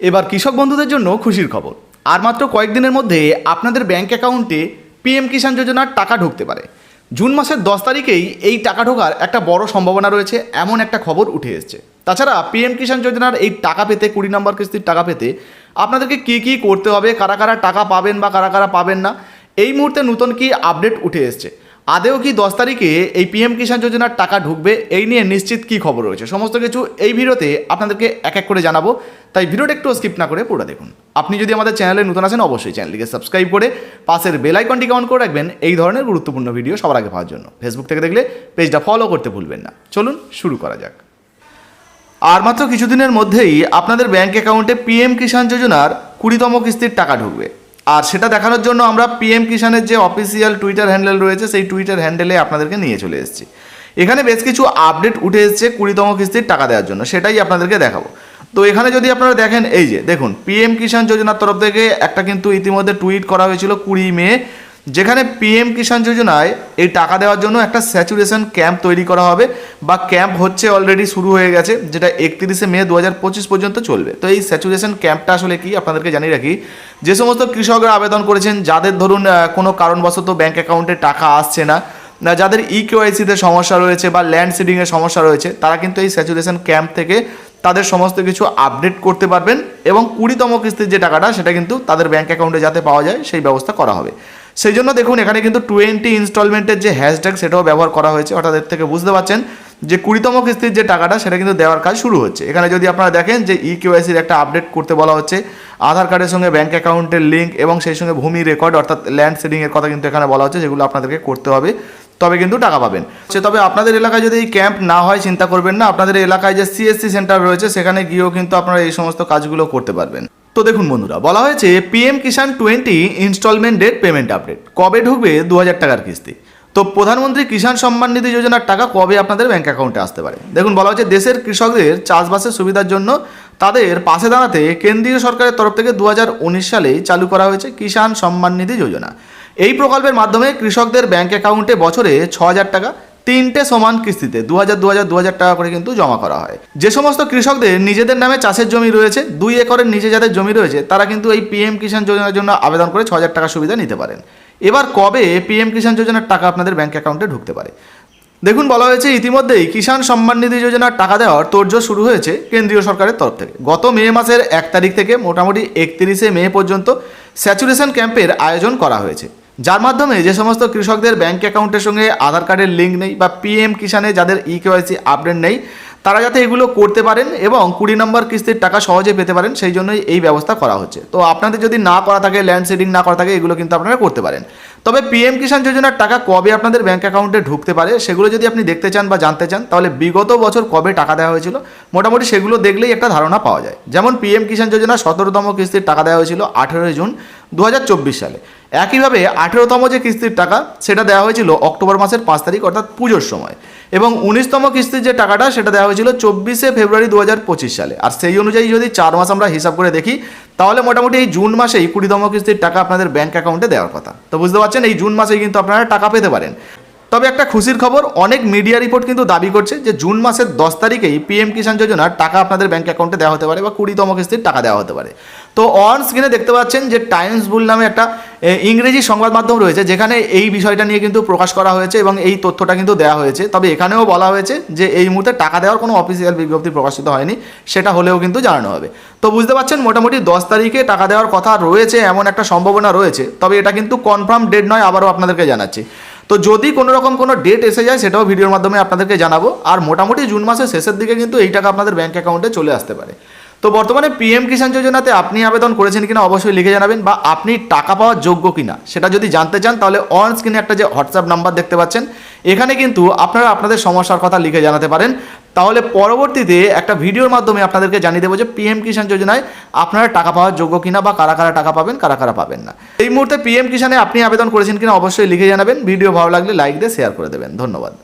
এবার কৃষক বন্ধুদের জন্য খুশির খবর। আর মাত্র কয়েকদিনের মধ্যে আপনাদের ব্যাংক অ্যাকাউন্টে পিএম কিষাণ যোজনার টাকা ঢুকতে পারে। জুন মাসের দশ তারিখেই এই টাকা ঢোকার একটা বড় সম্ভাবনা রয়েছে, এমন একটা খবর উঠে এসছে। তাছাড়া পিএম কিষাণ যোজনার এই টাকা পেতে, কুড়ি নম্বর কিস্তির টাকা পেতে আপনাদেরকে কী কী করতে হবে, কারা কারা টাকা পাবেন বা কারা কারা পাবেন না, এই মুহূর্তে নতুন কি আপডেট উঠে এসছে। আদেও কি দশ তারিখে এই পিএম কিষাণ যোজনার টাকা ঢুকবে? এই নিয়ে নিশ্চিত কী খবর রয়েছে? সমস্ত কিছু এই ভিডিওতে আপনাদেরকে এক এক করে জানাব। তাই ভিডিওটা একটু স্কিপ না করে পুরো দেখুন। আপনি যদি আমাদের চ্যানেলে নতুন আছেন, অবশ্যই চ্যানেলটিকে সাবস্ক্রাইব করে পাশের বেল আইকনটিকে অন করে রাখবেন। এই ধরনের গুরুত্বপূর্ণ ভিডিও সবার আগে পাওয়ার জন্য। ফেসবুক থেকে দেখলে পেজটা ফলো করতে ভুলবেন না। চলুন শুরু করা যাক। আর মাত্র কিছুদিনের মধ্যেই আপনাদের ব্যাঙ্ক অ্যাকাউন্টে পিএম কিষাণ যোজনার কুড়িতম কিস্তির টাকা ঢুকবে। আর সেটা দেখানোর জন্য আমরা পিএম কিষানের যে অফিসিয়াল টুইটার হ্যান্ডেল রয়েছে, সেই টুইটার হ্যান্ডেলে আপনাদেরকে নিয়ে চলে এসেছি। এখানে বেশ কিছু আপডেট উঠে এসেছে কুড়িতম কিস্তির টাকা দেওয়ার জন্য, সেটাই আপনাদেরকে দেখাবো। তো এখানে যদি আপনারা দেখেন, এই যে দেখুন পিএম কিষাণ যোজনার তরফ থেকে একটা কিন্তু ইতিমধ্যে টুইট করা হয়েছিল কুড়ি মে যেখানে পিএম কিষাণ যোজনায় এই টাকা দেওয়ার জন্য একটা স্যাচুরেশন ক্যাম্প তৈরি করা হবে বা ক্যাম্প হচ্ছে অলরেডি শুরু হয়ে গেছে, যেটা একত্রিশে মে দু হাজার পঁচিশ পর্যন্ত চলবে। তো এই স্যাচুরেশন ক্যাম্পটা আসলে কি? আপনাদেরকে জানিয়ে রাখি, যে সমস্ত কৃষকরা আবেদন করেছেন, যাদের ধরুন কোনো কারণবশত ব্যাঙ্ক অ্যাকাউন্টে টাকা আসছে না যাদের ই কেওয়াইসিতে সমস্যা রয়েছে বা ল্যান্ড সিডিংয়ের সমস্যা রয়েছে, তারা কিন্তু এই স্যাচুরেশন ক্যাম্প থেকে তাদের সমস্ত কিছু আপডেট করতে পারবেন এবং কুড়িতম কিস্তির যে টাকাটা, সেটা কিন্তু তাদের ব্যাঙ্ক অ্যাকাউন্টে যাতে পাওয়া যায়, সেই ব্যবস্থা করা হবে। সেই জন্য দেখুন, এখানে কিন্তু টোয়েন্টি ইনস্টলমেন্টের যে হ্যাশট্যাগ সেটাও ব্যবহার করা হয়েছে। অর্থাৎ এর থেকে বুঝতে পারছেন যে কুড়িতম কিস্তির যে টাকাটা, সেটা কিন্তু দেওয়ার কাজ শুরু হচ্ছে। এখানে যদি আপনারা দেখেন যে ই কেওয়াইসির একটা আপডেট করতে বলা হচ্ছে, আধার কার্ডের সঙ্গে ব্যাঙ্ক অ্যাকাউন্টের লিঙ্ক এবং সেই সঙ্গে ভূমি রেকর্ড অর্থাৎ ল্যান্ড সিডিংয়ের কথা কিন্তু এখানে বলা হচ্ছে, যেগুলো আপনাদেরকে করতে হবে। তবে কিন্তু টাকা পাবেন। সে তবে আপনাদের এলাকায় যদি এই ক্যাম্প না হয়, চিন্তা করবেন না। আপনাদের এলাকায় যে সিএসসি সেন্টার রয়েছে, সেখানে গিয়েও কিন্তু আপনারা এই সমস্ত কাজগুলো করতে পারবেন। তো দেখুন বন্ধুরা, বলা হয়েছে PM Kisan twenty instalment date payment update কবে ঢুকবে? দু হাজার টাকার কিস্তি। তো প্রধানমন্ত্রী কিষাণ সম্মান নিধি যোজনার টাকা কবে আপনাদের ব্যাঙ্ক অ্যাকাউন্টে আসতে পারে? দেখুন, বলা হচ্ছে দেশের কৃষকদের চাষবাসের সুবিধার জন্য তাদের পাশে দাঁড়াতে কেন্দ্রীয় সরকারের তরফ থেকে দু সালেই চালু করা হয়েছে কিষাণ সম্মান নিধি যোজনা। এই প্রকল্পের মাধ্যমে কৃষকদের ব্যাঙ্ক অ্যাকাউন্টে বছরে ছ হাজার টাকা তিনটে সমান কিস্তিতে দু হাজার দু হাজার দু হাজার টাকা করে কিন্তু জমা করা হয়। যে সমস্ত কৃষকদের নিজেদের নামে চাষের জমি রয়েছে, দুই একরের নিচে যাদের জমি রয়েছে, তারা কিন্তু এই পিএম কিষাণ যোজনার জন্য আবেদন করে ছ হাজার টাকা সুবিধা নিতে পারেন। এবার কবে পিএম কিষাণ যোজনার টাকা আপনাদের ব্যাঙ্ক অ্যাকাউন্টে ঢুকতে পারে? দেখুন, বলা হয়েছে ইতিমধ্যেই কিষাণ সম্মান নিধি যোজনার টাকা দেওয়ার তোড়জোড় শুরু হয়েছে কেন্দ্রীয় সরকারের তরফ থেকে। গত মে মাসের এক তারিখ থেকে মোটামুটি একত্রিশে মে পর্যন্ত স্যাচুরেশন ক্যাম্পের আয়োজন করা হয়েছে। যার মাধ্যমে যে সমস্ত কৃষকদের ব্যাংক অ্যাকাউন্টের সঙ্গে আধার কার্ডের লিঙ্ক নেই বা পিএম কিষানে যাদের ই কেওয়াইসি আপডেট নেই, তারা যাতে এগুলো করতে পারেন এবং কুড়ি নম্বর কিস্তির টাকা সহজে পেতে পারেন, সেই জন্যই এই ব্যবস্থা করা হচ্ছে। তো আপনাদের যদি না করা থাকে ল্যান্ড সিডিং না করা থাকে, এগুলো কিন্তু আপনারা করতে পারেন। তবে পিএম কিষাণ যোজনার টাকা কবে আপনাদের ব্যাংক অ্যাকাউন্টে ঢুকতে পারে, সেগুলো যদি আপনি দেখতে চান বা জানতে চান, তাহলে বিগত বছর কবে টাকা দেওয়া হয়েছিল, মোটামুটি সেগুলো দেখলেই একটা ধারণা পাওয়া যায়। যেমন পিএম কিষাণ যোজনা সতেরোতম কিস্তির টাকা দেওয়া হয়েছিল আঠেরোই জুন দু হাজার চব্বিশ সালে। একইভাবে আঠেরোতম যে কিস্তির টাকা, সেটা দেওয়া হয়েছিল অক্টোবর মাসের পাঁচ তারিখ, অর্থাৎ পুজোর সময়। এবং উনিশতম কিস্তির যে টাকাটা, সেটা দেওয়া হয়েছিল চব্বিশে ফেব্রুয়ারি দু হাজার পঁচিশ সালে। আর সেই অনুযায়ী যদি চার মাস আমরা হিসাব করে দেখি, তাহলে মোটামুটি এই জুন মাসেই কুড়িতম কিস্তির টাকা আপনাদের ব্যাঙ্ক অ্যাকাউন্টে দেওয়ার কথা। তো বুঝতে পারছেন, এই জুন মাসেই কিন্তু আপনারা টাকা পেতে পারেন। তবে একটা খুশির খবর, অনেক মিডিয়া রিপোর্ট কিন্তু দাবি করছে যে জুন মাসের দশ তারিখেই পিএম কিষাণ যোজনার টাকা আপনাদের ব্যাঙ্ক অ্যাকাউন্টে দেওয়া হতে পারে বা কুড়িতম কিস্তির টাকা দেওয়া হতে পারে। তো অন স্ক্রিনে দেখতে পাচ্ছেন যে টাইমস বুল নামে একটা ইংরেজি সংবাদ মাধ্যম রয়েছে, যেখানে এই বিষয়টা নিয়ে কিন্তু প্রকাশ করা হয়েছে এবং এই তথ্যটা কিন্তু দেওয়া হয়েছে। তবে এখানেও বলা হয়েছে যে এই মুহূর্তে টাকা দেওয়ার কোনো অফিসিয়াল বিজ্ঞপ্তি প্রকাশিত হয়নি, সেটা হলেও কিন্তু জানানো হবে। তো বুঝতে পারছেন, মোটামুটি দশ তারিখে টাকা দেওয়ার কথা রয়েছে, এমন একটা সম্ভাবনা রয়েছে। তবে এটা কিন্তু কনফার্ম ডেট নয়, আবারও আপনাদেরকে জানাচ্ছি। তো যদি কোনো রকম কোনো ডেট এসে যায়, সেটাও ভিডিওর মাধ্যমে আপনাদেরকে জানাব। আর মোটামুটি জুন মাসের শেষের দিকে কিন্তু এই টাকা আপনাদের ব্যাঙ্ক অ্যাকাউন্টে চলে আসতে পারে। তো বর্তমানে পিএম কিষাণ যোজনাতে আপনি আবেদন করেছেন কিনা অবশ্যই লিখে জানাবেন বা আপনি টাকা পাওয়ার যোগ্য কিনা, সেটা যদি জানতে চান তাহলে অন স্ক্রিনে একটা যে হোয়াটসঅ্যাপ নাম্বার দেখতে পাচ্ছেন, এখানে কিন্তু আপনারা আপনাদের সমস্যার কথা লিখে জানাতে পারেন। তাহলে পরবর্তীতে একটা ভিডিওর মাধ্যমে আপনাদেরকে জানিয়ে দেবো যে পিএম কিষাণ যোজনায় আপনারা টাকা পাওয়ার যোগ্য কিনা বা কারা কারা টাকা পাবেন, কারা কারা পাবেন না। এই মুহূর্তে পিএম কিষাণে আপনি আবেদন করেছেন কিনা অবশ্যই লিখে জানাবেন। ভিডিও ভালো লাগলে লাইক দিয়ে শেয়ার করে দেবেন। ধন্যবাদ।